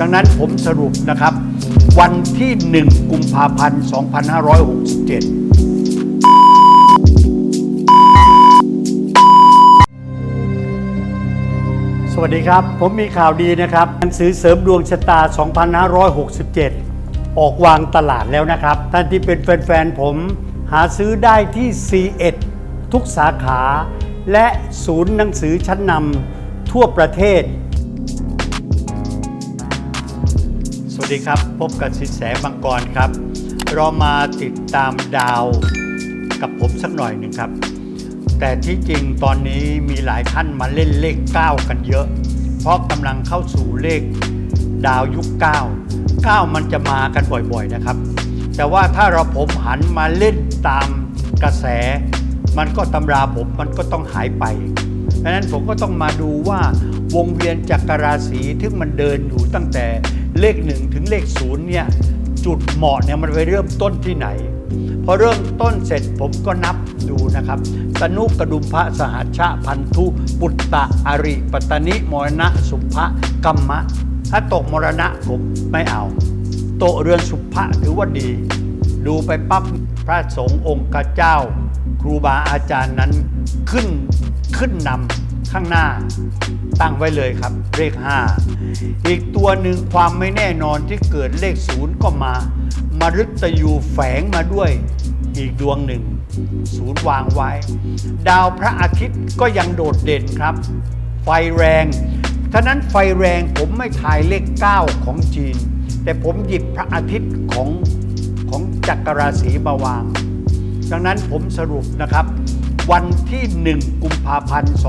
ดังนั้นผมสรุปนะครับ วันที่ 1 กุมภาพันธ์ 2567สวัสดีครับ ผมมีข่าวดีนะครับหนังสือเสริมดวงชะตา 2567 ออกวางตลาดแล้วนะครับ ท่านที่เป็นแฟนๆ ผมหาซื้อได้ที่ C1 ทุกสาขา และศูนย์หนังสือชั้นนำทั่วประเทศ สวัสดีครับพบกับสินแสบังกรครับ เรามาติดตามดาวกับผมสักหน่อยหนึ่งครับ แต่ที่จริงตอนนี้มีหลายท่านมาเล่นเลข 9 กันเยอะ เพราะกำลังเข้าสู่เลขดาวยุค 9 9 มันจะมากันบ่อยๆนะครับ แต่ว่าถ้าเราผมหันมาเล่นตามกระแส มันก็ตำราผมมันก็ต้องหายไปดังนั้นผมก็ต้องมาดูว่าวงเวียนจักรราศีที่มันเดินอยู่ตั้งแต่ เลขหนึ่งถึงเลขศูนย์เนี่ยจุดเหมาะเนี่ยมันไปเริ่มต้นที่ไหน พอเริ่มต้นเสร็จผมก็นับดูนะครับตนุกระดุมพระสหัชชะพันธุ ปุตตะอริปตตนิมรณะสุภะกัมมะ ถ้าตกมรณะผมไม่เอา โตเรือนสุภะถือว่าดี ดูไปปั๊บพระสงฆ์องค์เจ้า ครูบาอาจารย์นั้นขึ้นขึ้นนำ ข้างหน้า ตั้งไว้เลยครับ เลข 5 อีกตัวหนึ่งความไม่แน่นอนที่เกิดเลขศูนย์ก็มามาฤตยูแฝงมาด้วยอีกดวงหนึ่ง ศูนย์วางไว้ ดาวพระอาทิตย์ก็ยังโดดเด่นครับ ไฟแรงฉะนั้นไฟแรงผมไม่ทายเลข 9 ของจีน แต่ผมหยิบพระอาทิตย์ของของจักรราศีมาวาง ดังนั้นผมสรุปนะครับ วันที่ 1 กุมภาพันธ์ 2567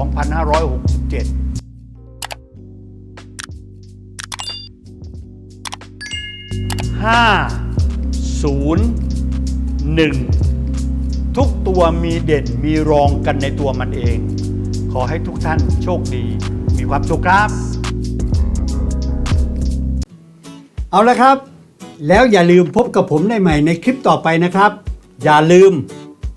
5 0 1ทุกตัวมีเด่นมีรองกันในตัวมันเอง ขอให้ทุกท่านโชคดี มีความสุขครับ เอาละครับ แล้วอย่าลืมพบกับผมได้ใหม่ในคลิปต่อไปนะครับ อย่าลืม